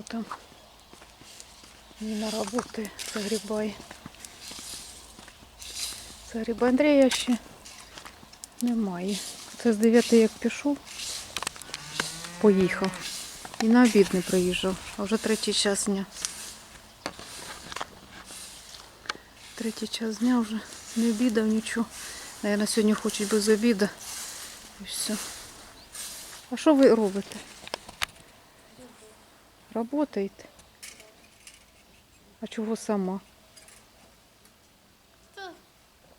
Що там? Ніна роботи загрібає. Загрібає Андрія ще немає. Це з 9 як пішов, поїхав. І на обід не приїжджав, а вже третій час дня. Третій час дня вже не обідав нічого. Наверно, сьогодні хочуть без обіду. І все. А що ви робите? Работаєте? А чого сама? Та,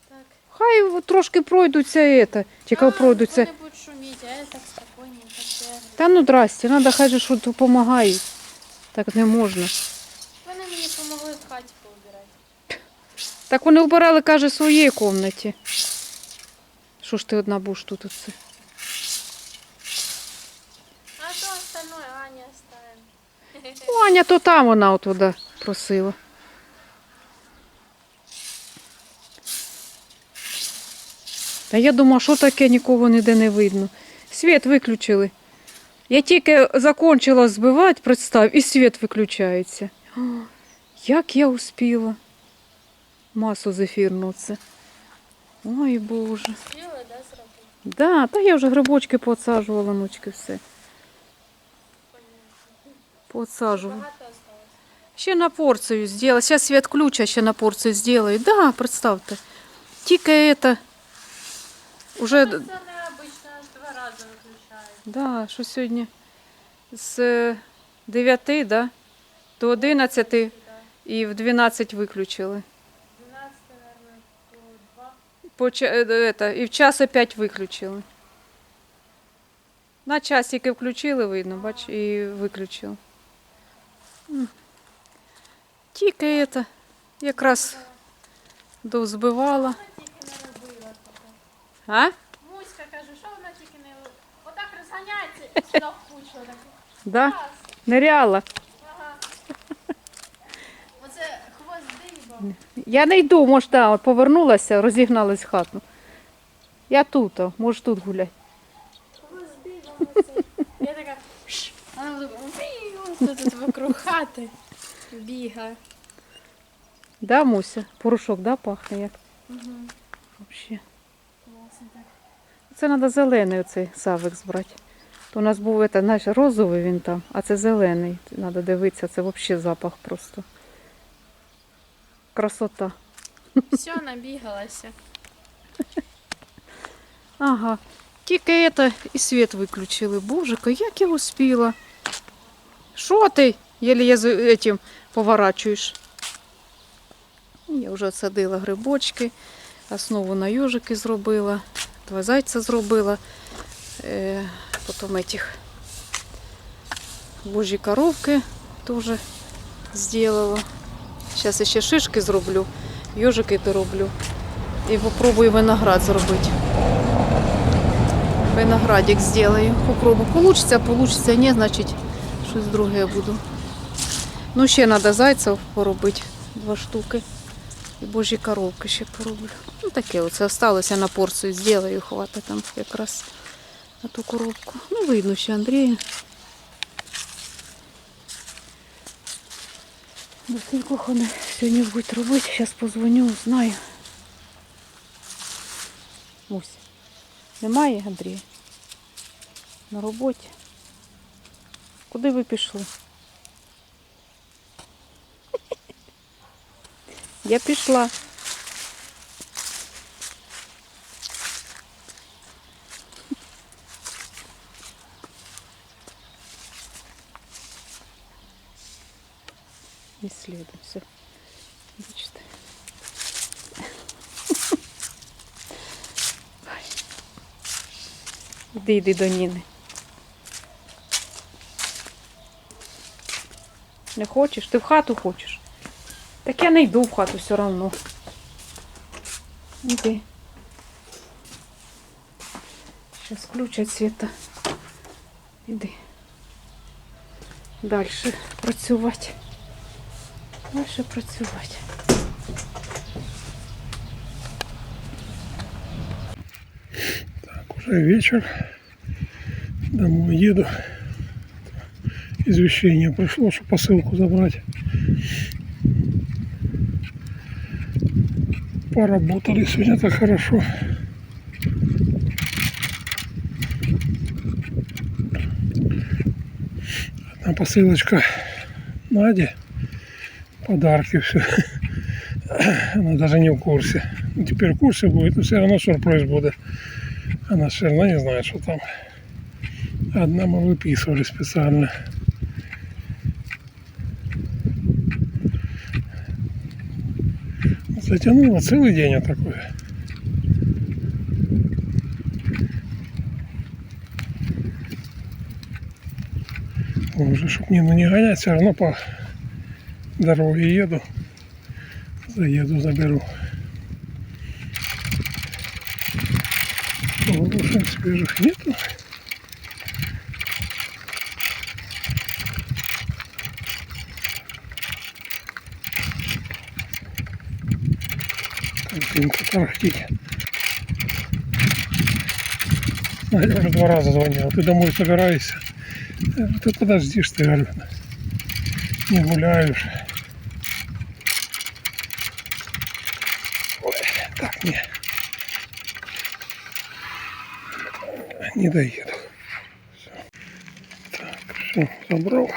так. Хай трошки пройдуться это. А, пройдуться. Вони будуть шуміти, а я так. Та ну здрасте, треба хай же що допомагають. Так не можна. Вони мені допомогли в хаті поубирати. Так вони вбирали, каже, в своїй кімнаті. Що ж ти одна будеш тут оце? А то остальное Аня оставим. О, Аня, то там вона отуда просила. Та я думаю, що таке нікого ніде не видно. Світ виключили. Я тільки закончила збивати, представ, і світ виключається. О, як я успіла. Масу зефірну це. Ой, Боже. Спіли, да, зробити? Да, та я вже грибочки поотсаджувала, ночки все. Осталось. Ще на порцію зробила. Зараз світ ключа ще на порцію зроблю. Да, представте. Тільки это. Уже, Ну, Це необично, аж два рази виключають. да, що сьогодні з 9 да, до 11 Да. і в 12 виключили. 12, наверное, по 2. По, ча- е, это, і в час опять виключили. На час тільки включили, видно, бач, і виключили. Тільки это, якраз дозбивала. А? Муська каже, що вона тільки не робила? Отак розганяється і сюди в кучу. Да? Ага. Оце хвост диба. Я не йду, може, да, от повернулася, розігналась в хату. Я тут, о, може тут гуляти. Хвост оце. Я така. Вона «Віу», Тут вокруг хати бігає. Да, Муся? Порошок, да, пахне як? Угу. Вообще. Це треба зелений оцей савик збрати. То у нас був это, знаєш, розовий він там, а це зелений. Треба дивитися, це взагалі запах просто. Красота. Все, набігалася. Ага. Тільки это і світ виключили. Божика, як я успіла. Що ти? Єлі этим поворачуєш. Я вже садила грибочки, основу на южики зробила, два зайця зробила, е, потім этих божі коровки теж зробила. Зараз ще шишки зроблю, южики дороблю і попробую виноград зробити. Виноградик сделаю. Попробую. Получится, получится. Не, значить, щось друге буду. Ну, ще треба зайців поробити. Два штуки. І божі коровки ще пороблю. Ну, таке оце осталося на порцію. Зроблю, хватить там якраз на ту коробку. Ну, видно ще Андрія. До вони сьогодні будуть робити. Зараз позвоню, знаю. Мусь. Немає Андрія? На роботі. Куди ви пішли? Я пішла. Не следует все. Бачите. Ой. Іди, йди до Ніни. Не хочеш? Ти в хату хочеш? Так я не йду в хату все одно. Іди. Зараз включать світа. Іди. Далі працювати. Далі працювати. Так, уже вечер. Домой еду. Извещение пришло, что посылку забрать. Поработали сегодня так хорошо. Одна посылочка Наде. Подарки все. Она даже не в курсе. Ну, Теперь в курсе будет, но все равно сюрприз будет. Она все равно не знает, что там. Одна мы выписывали специально. Затянуло целый день вот такое. Уже, чтоб не, ну не гонять, все равно по дороге еду. Заеду, заберу. Лошадь свежих нету. Картинка тарахтить. Надя уже два раза звонила. Ты домой собираешься? Говорю, Ты подождишь, ты говорю. Не гуляешь. Ой, так, не. Не доеду. Так, все, забрал.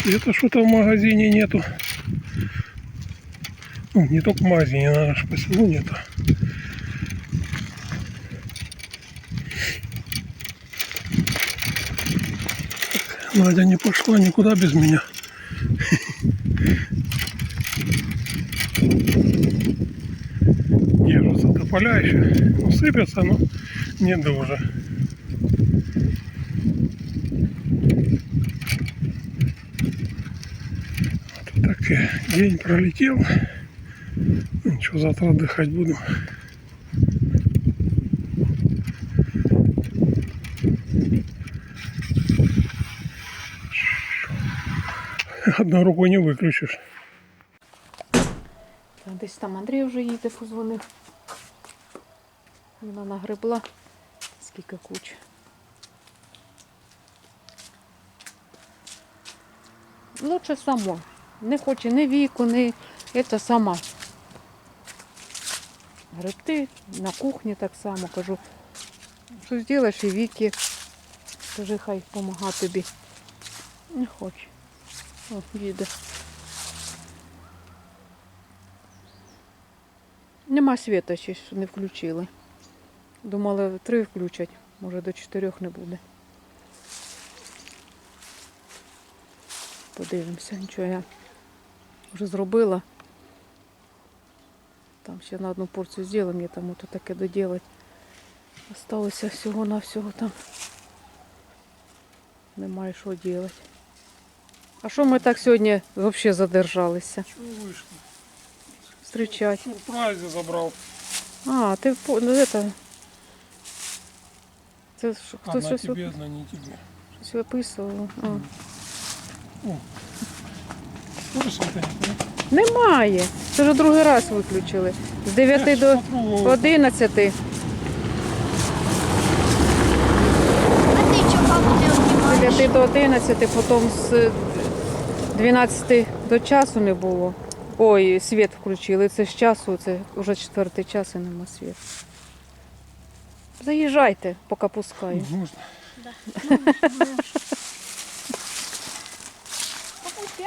Света что-то в магазине нету. Ну, не только в магазине, наверное, по селу нету. Надя не пошла никуда без меня. Держатся тополя еще. Ну, сыпятся, но не дуже. Вот так день пролетел. Ну, завтра отдыхать буду. Одной рукой не выключишь. Десь там Андрій вже їде, позвонив. Вона нагребла. Скільки куч. Лучше само. Не хоче ні віку, ні це сама. Гребти на кухні так само кажу. Що зробиш і віки. Кажи, хай допомага тобі. Не хоче. О, їде. Нема світа ще не включили. Думали, три включать, може до чотирьох не буде. Подивимося, нічого я вже зробила. Там ще на одну порцію зробила, мені там ото таке доділати. Осталося всього-навсього там. Немає що робити. А що ми так сьогодні взагалі задержалися? Чего вышло? Встречать. Сюрпризе забрал. А, ти по- ну, это... Це що, хтось щось, тебе, вип- одна не тебе. щось виписував. А. Тоже света нет, Немає. Це вже другий раз виключили. З 9 до 11. А ти чого папу З обнімаєш? 9 до 11, потім з 12 до часу не було. Ой, світ включили. Це з часу, це вже четвертий час і нема світу. Заїжджайте, поки пускаю. Можно.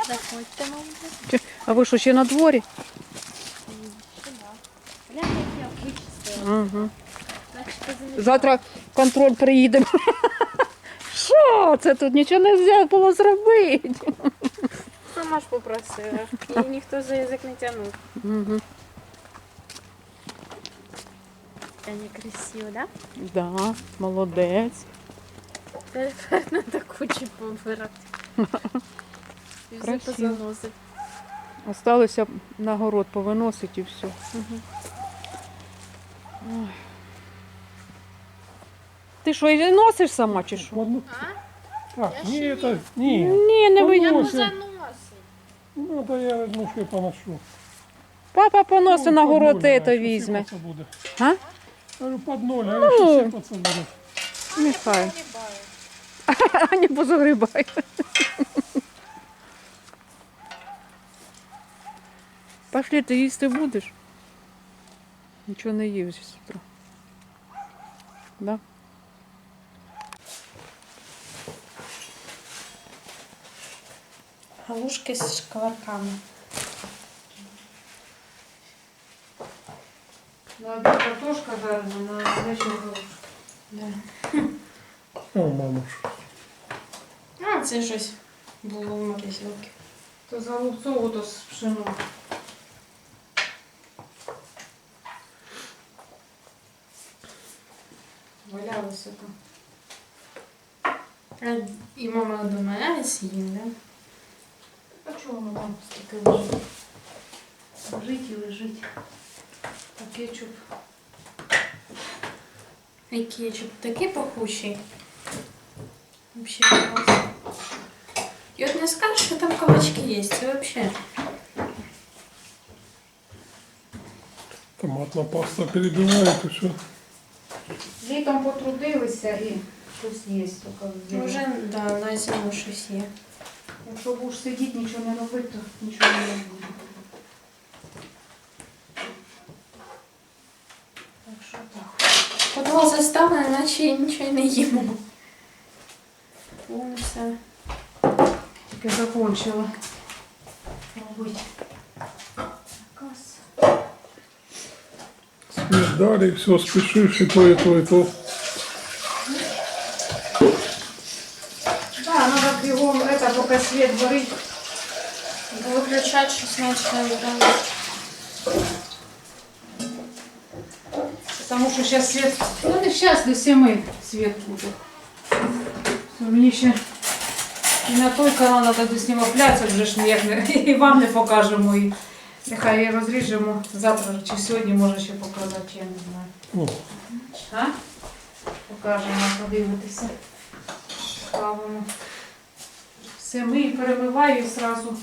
Заходьте, мабуть. А ви що, ще на дворі? Глянь, як я вичистила. Угу. Завтра контроль приїде. Що? Це тут нічого не можна було зробити. Сама ж попросила. І ніхто за язик не тягнув. Угу. Не красиво, да? Да, молодець. Тепер треба кучу побирати. І все Красиво. позаносить. Осталося на город повиносити і все. Ой. Ти що, і носиш сама чи що? Одну- А? Так, Я не ще это, не. Ні, не Ну, ви. Я Ось. ну заносить. Ну, да я возьму, что я поношу. Папа поносить Ну, на под город ноль, це а еще візьме. сыпаться будет. А? Говорю, под ноль, а Ну. еще сыпаться будет. Нехай. Погрібаю. Аня Пошли, ти їсти будеш? Нічого не їв зі з утра. Да? Галушки з шкварками. На обід картошка жарена, на вечір галушка. Да. А у маму що? А, це щось було в морозилці. То за лупцову, то з пшеном. Валялося там. А, і мама до мене з'їм, да? А чого воно там стільки лежить? Лежить і лежить. А кетчуп. І кетчуп такий пахучий. Вообще клас. І от не скажеш, що там кабачки є, це вообще. Томатна паста перебивает и все. Літом потрудилися і щось є тільки Вже да, на зиму щось є. Якщо будеш сидіти, нічого не робити, то нічого не буде. Так що так. Подвал заставлений, наче я нічого не їмо. Вон все. Тільки закончила робити. Свет дали, все, спешишь, и то, и то, и то. Да, надо бігом, это, поки світ горить. Виключати 16 градусів. Потому що зараз світ, ну не зараз, до 7 світ буде. Ну, Мені ще і на той канал треба до снімати пляцок, вже ж ніяк і вам не покажемо. І нехай розріжемо завтра чи сьогодні, може ще показати, я не знаю. Ну, А? Покажемо, подивитися. Ставимо. Все, ми перемиваю і сразу.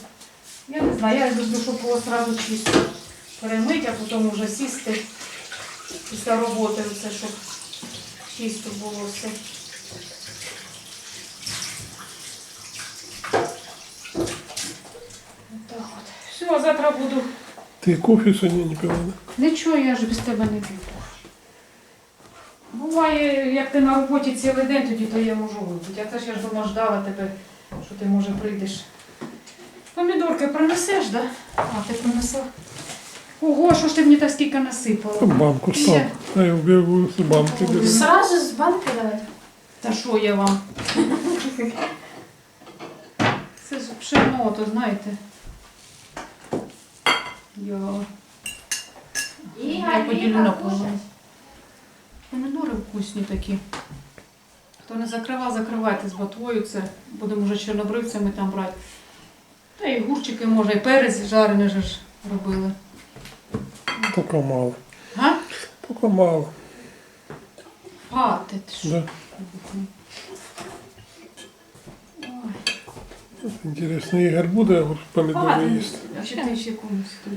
Я не знаю, я люблю, щоб було сразу чисто. Перемити, а потім вже сісти після роботи, все, щоб чисто було все. Отак от. Все, завтра буду. ты кофе сегодня не пила, да? Нічого, я ж без тебе не п'ю. Буває, як ти на роботі цілий день, тоді то я можу випити. А це ж я ж дома ждала тебе, що ти може прийдеш. Помідорки принесеш, да? А, ти принесла. Ого, що ж ти мені так скільки насипала? Там банку стал. А я убегаю с банки. беру. Сразу з банки давати? Та що я вам? Це ж пшено, то знаєте. Я, я поділю на половину. Помідори вкусні такі. Хто не закривав, закривайте з ботвою. Це будемо вже чорнобривцями там брати. Та і гурчики може, і перець жарений же ж робили. Мало. Га? Мало. Хватить. що. Да. Интересно, Игорь буде помидоры Хватить. есть? А ще ти ще комусь тут.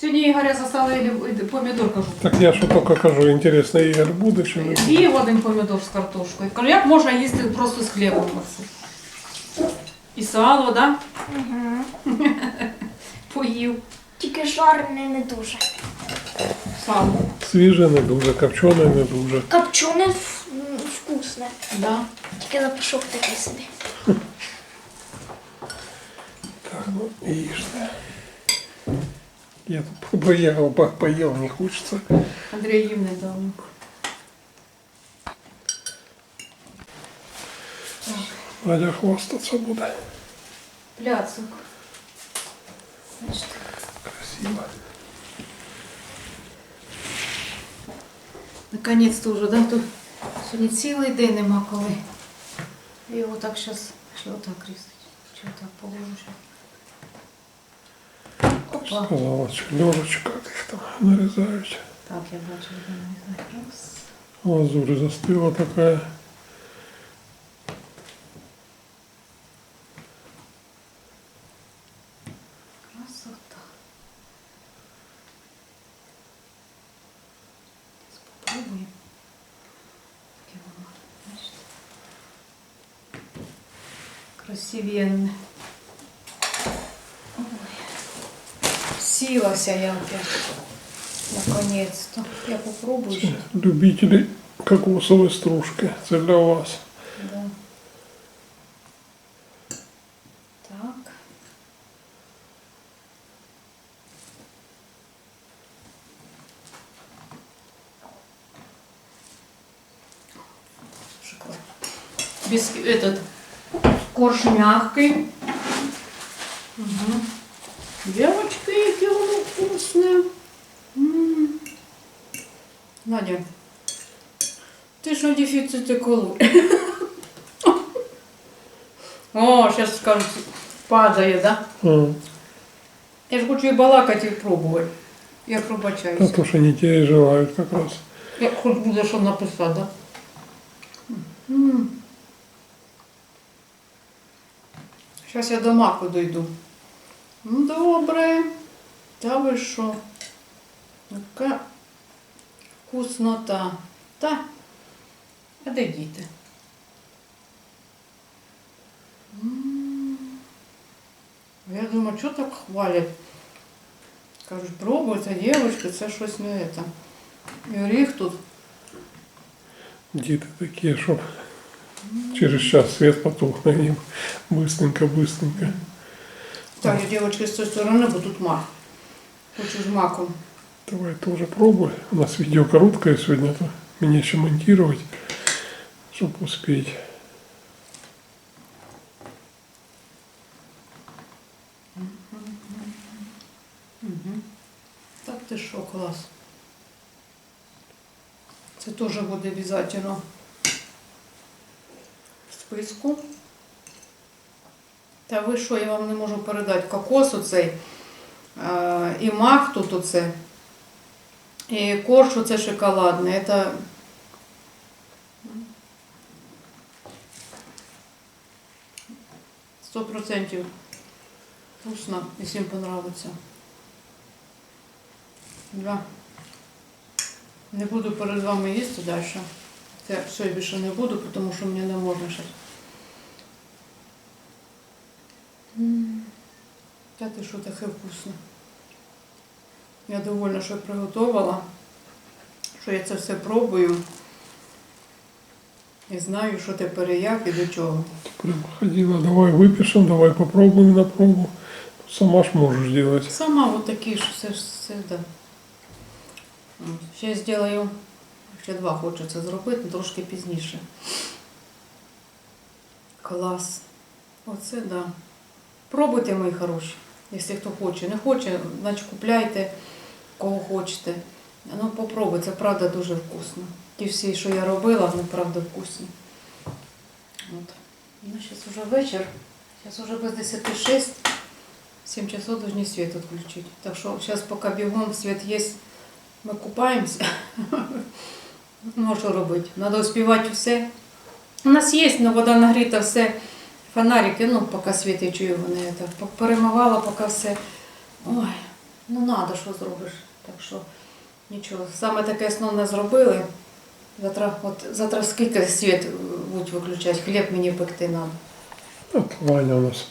Сьогодні Ігоря застали помідор, кажу. Так я що тільки кажу, інтересно, Ігор буде чи не буде? Один помідор з картошкою. Кажу, як можна їсти просто з хлібом оце? І сало, да? Угу. Поїв. Тільки жарений не дуже. Сало. Свіже не дуже, копчене не дуже. Копчене вкусне. Да. Тільки запашок такий собі. Так, ну їжте. Я тут поїв, по- поїв, не хочеться. Андрій їв недавно. Надя хвастатися буде. Пляцок. Значить, Красиво. Наконець-то вже, да? Тут сьогодні цілий день нема коли. Я його так зараз, чи отак різати, чи отак положу. ще. Льожечка їх там нарізають. Так, я бачу. Раз. Лазурь застыла такая. Сілася я опять. Наконец-то. Я попробую ще. Любителі кокосової стружки. Це для вас. Да. Так. Шоколад. Без этот корж мягкий. Угу. Девочки, яке воно Вкусне. Надя, ти ж на дефіциті калорій. О, зараз скажуть, падає, да? А, Я ж хочу і балакати, і пробувати. Я пробачаюся. то, що не те і желають якраз. Як хоч буде що написати, да? Зараз я до маку дойду. Ну, добре. Та ви що? Яка вкуснота. Та. А де діти? М. Я думаю, що так хвалять? Кажуть, пробуйте, дівчатки, це щось не це. І оріх тут. Діти такі, щоб через час світ потухне їм. Быстренько, быстренько. Так, я девочки з цієї сторони, бо тут мак. Хочу з маком. Давай тоже пробуй. У нас видео короткое сегодня, то мне еще монтировать, чтобы успеть. Угу. Так ти що, клас. Це теж буде обов'язково в списку. Та ви що, я вам не можу передати кокос оцей, е, і мак тут оце, і корж оце шоколадний. Це сто процентів вкусно, і всім понравиться. Да. Не буду перед вами їсти далі. Це все я більше не буду, тому що мені не можна зараз. Та ти що таке вкусне. Я довольна, що приготувала, що я це все пробую. І знаю, що тепер і як і до чого. Ходила, давай выпишем, давай попробуем на пробу. Сама ж можешь делать. Сама от такі ж все, все да. Ще зроблю, ще два це зробити, трошки пізніше. Клас. Оце да. Пробуйте, мої хороші, якщо хто хоче. Не хоче, значить купляйте, кого хочете. Ну, попробуй, це правда дуже вкусно. Ті всі, що я робила, вони правда вкусні. От. Ну, зараз вже вечір. Зараз вже без 10 6. 7 часов должны свет отключить. Так что сейчас пока бегом свет есть, мы купаемся. Ну, що робити? Надо успівати все. У нас є, але вода нагріта, все. Фонарики, ну, поки світ я чую, вони так перемивала, поки все. Ой, ну надо, що зробиш. Так що нічого. Саме таке основне зробили. Завтра, от, завтра скільки світ будуть виключати, хліб мені пекти треба. Вот Ваня у нас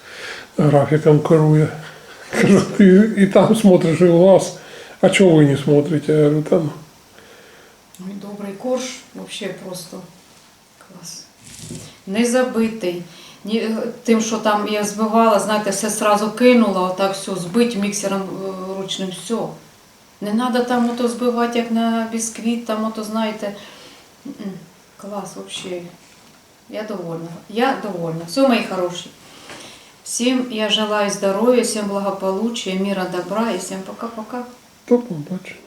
графиком коруя. Кажу, ты там смотришь, и у вас. А чего вы не смотрите? Я говорю, там добрий корж, взагалі просто клас. Не забитий. Ні, е, тим, що там я збивала, знаєте, все одразу кинула, отак все, збить міксером е, ручним, все. Не треба там ото збивати, як на бісквіт, там ото, знаєте. Клас, взагалі. Я довольна. Я довольна. Все, мої хороші. Всім я желаю здоров'я, всім благополуччя, мира, добра і всім пока-пока. то побачимо.